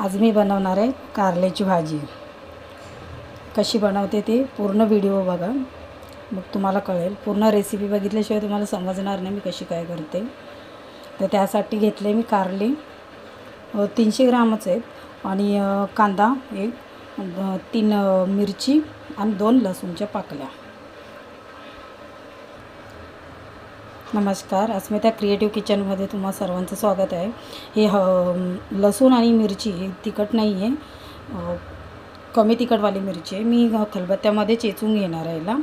आज मी बनवणार आहे कारल्याची भाजी. कशी बनवते ते पूर्ण व्हिडिओ बघा. मग तुम्हाला कळेल. पूर्ण रेसिपी बघितल्याशिवाय तुम्हाला समजणार नाही मी कशी काय करते. तर त्यासाठी घेतले मी कारले. तीनशे ग्रामच आहेत. आणि कांदा एक तीन मिरची आणि दोन लसूणच्या पाकल्या. नमस्कार अस्मिता क्रिएटिव्ह किचनमध्ये तुम्हा सर्वांचं स्वागत आहे. हे ह लसूण आणि मिरची ही तिखट नाही आहे कमी तिखटवाली मिरची आहे. मी खलबत्त्यामध्ये चेचून घेणार आहे याला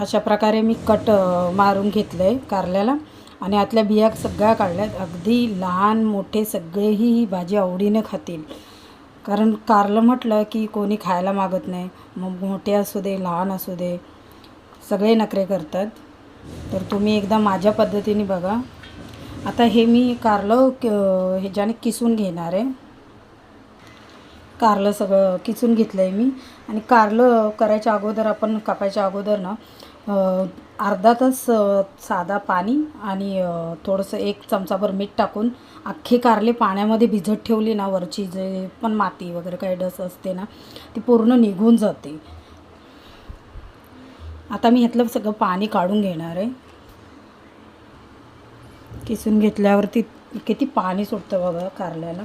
अशा प्रकारे मी कट मारून घेतलं आहे कारल्याला. आणि आतल्या बिया सगळ्या काढल्यात. अगदी लहान मोठे सगळेही ही भाजी आवडीने खातील. कारण कारलं म्हटलं की कोणी खायला मागत नाही. मग मोठे असू दे लहान असू दे सगळे नखरे करतात. तर तुम्ही एकदा माझ्या पद्धतीने बघा. आता हे मी कारलं क ह्याच्याने किसून घेणार आहे. कारलं सगळं किसून घेतलं आहे मी. आणि कारलं करायच्या अगोदर आपण कापायच्या अगोदर ना अर्धा तास साधा पाणी आणि थोडंसं एक चमचाभर मीठ टाकून अख्खे कारले पाण्यामध्ये भिजत ठेवली ना वरची जे पण माती वगैरे काही डस असते ना ती पूर्ण निघून जाते. आता मी ह्यातलं सगळं पाणी काढून घेणार आहे. किसून घेतल्यावरती किती पाणी सुटतं बघा कारल्याला.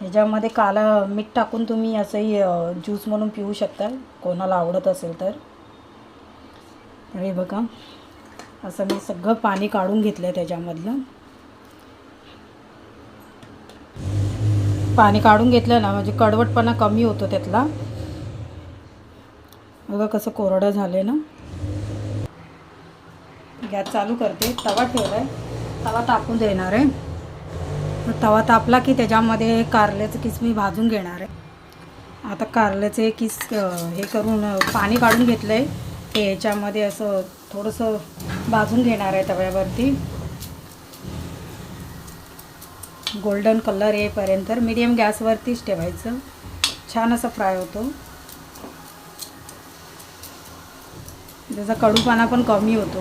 ह्याच्यामध्ये काला मीठ टाकून तुम्ही असंही ज्यूस म्हणून पिऊ शकता कोणाला आवडत असेल तर. हे बघा. असं मी सगळं पाणी काढून घेतलं आहे त्याच्यामधलं. पाणी काढून घेतलं ना म्हणजे कडवटपणा कमी होतो त्यातला. बघा कसं कोरडं झालं ना. गॅस चालू करते. तवा ठेवला आहे तवा तापून देणार आहे. तवा तापला की त्याच्यामध्ये कारल्याचं किस मी भाजून घेणार आहे. आता कारल्याचे किस हे करून पाणी काढून घेतलं आहे ते ह्याच्यामध्ये असं थोडंसं भाजून घेणार आहे तव्यावरती. गोल्डन कलर येईपर्यंत मीडियम गॅसवरतीच ठेवायचं. छान असं फ्राय होतो. त्याचा कडूपणा पण कमी होतो.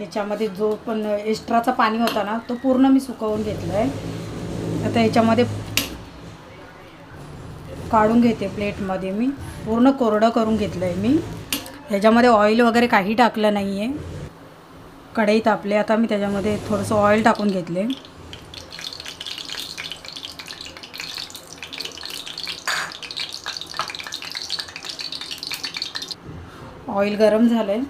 याच्यामध्ये जो पण एक्स्ट्राचा पाणी होता ना तो पूर्ण मी सुकवून घेतला आहे आता ह्याच्यामध्ये काढून घेते प्लेटमध्ये मी. पूर्ण कोरडं करून घेतलं आहे मी. ह्याच्यामध्ये ऑइल वगैरे काही टाकलं नाही आहे कढई तापले आता मी त्याच्यामध्ये थोडंसं ऑइल टाकून घेतले ऑइल गरम झालं आहे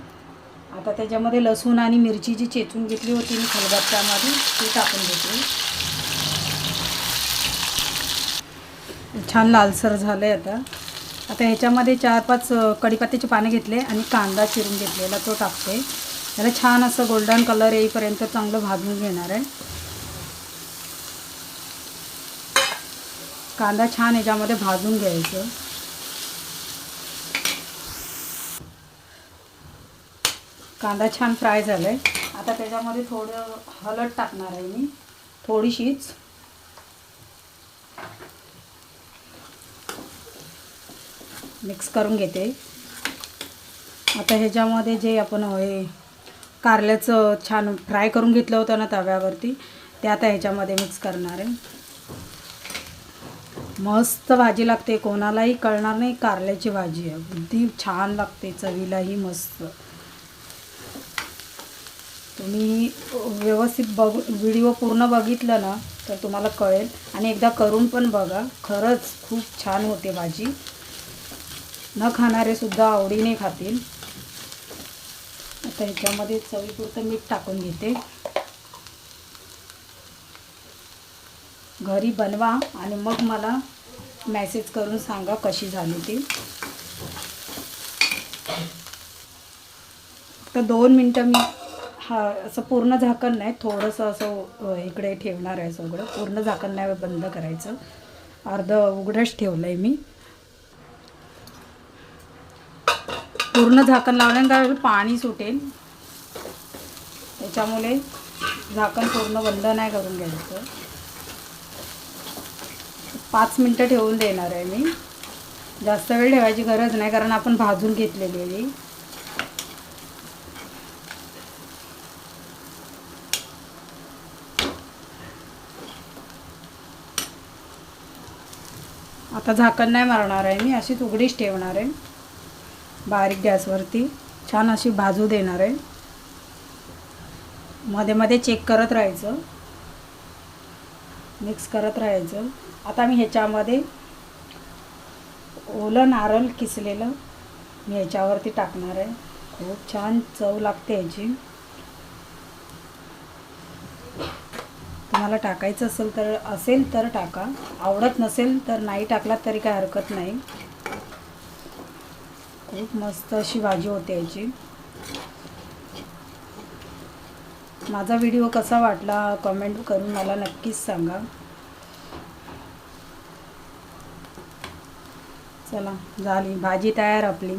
आता त्याच्यामध्ये लसूण आणि मिरची जी चेचून घेतली होती मी खलबत्त्यामध्ये ती टाकून घेतली. छान लालसर झालं आहे आता. आता ह्याच्यामध्ये चार पाच कढीपत्त्याची पाने घेतले आणि कांदा चिरून घेतलेला तो टाकते. त्याला छान असं गोल्डन कलर येईपर्यंत चांगलं भाजून घेणार आहे. कांदा छान ह्याच्यामध्ये भाजून घ्यायचं. कांदा छान फ्राय झाला आहे आता त्याच्यामध्ये थोडं हळद टाकणार आहे मी. थोडीशीच. मिक्स करून घेते. आता ह्याच्यामध्ये जे आपण हे कारल्याचं छान फ्राय करून घेतलं होतं ना तव्यावरती ते आता ह्याच्यामध्ये मिक्स करणार आहे. मस्त भाजी लागते. कोणालाही कळणार नाही कारल्याची भाजी आहे. अगदी छान लागते. चवीलाही मस्त. तुम्ही व्यवस्थित बघ व्हिडिओ पूर्ण बघितलं ना तर तुम्हाला कळेल. आणि एकदा करून पण बघा खरंच खूप छान होते भाजी. न खाणारे सुद्धा आवडीने खातील. आता ह्याच्यामध्ये चवीपुरतं मीठ टाकून घेते. घरी बनवा आणि मग मला मॅसेज करून सांगा कशी झाली ती. तर दोन मिनटं मी हा असं पूर्ण झाकण नाही थोडंसं असं इकडे ठेवणार आहे सगळं. पूर्ण झाकण नाही बंद करायचं. अर्ध उघडंच ठेवलं आहे मी. पूर्ण झाकण लावल्यानं काय पाणी सुटेल. त्याच्यामुळे झाकण पूर्ण बंद नाही करून घ्यायचं. पाच मिनटं ठेवून देणार आहे मी. जास्त वेळ ठेवायची गरज नाही कारण आपण भाजून घेतलेली आहे. आता झाकण नाही मारणार आहे मी अशीच उघडीच ठेवणार आहे. बारीक गॅसवरती छान अशी भाजू देणार आहे. मध्ये मध्ये चेक करत राहायचं. मिक्स करत राहायचं. आता मी ह्याच्यामध्ये ओलं नारळ किसलेलं मी ह्याच्यावरती टाकणार आहे. खूप छान चव लागते ह्याची. तुम्हाला टाकायचं असेल तर असेल तर टाका. आवडत नसेल तर नाही टाकलात तरी काय हरकत नाही. खूप मस्त अशी भाजी होते याची. माझा व्हिडिओ कसा वाटला कमेंट करून मला नक्कीच सांगा. चला झाली भाजी तयार आपली.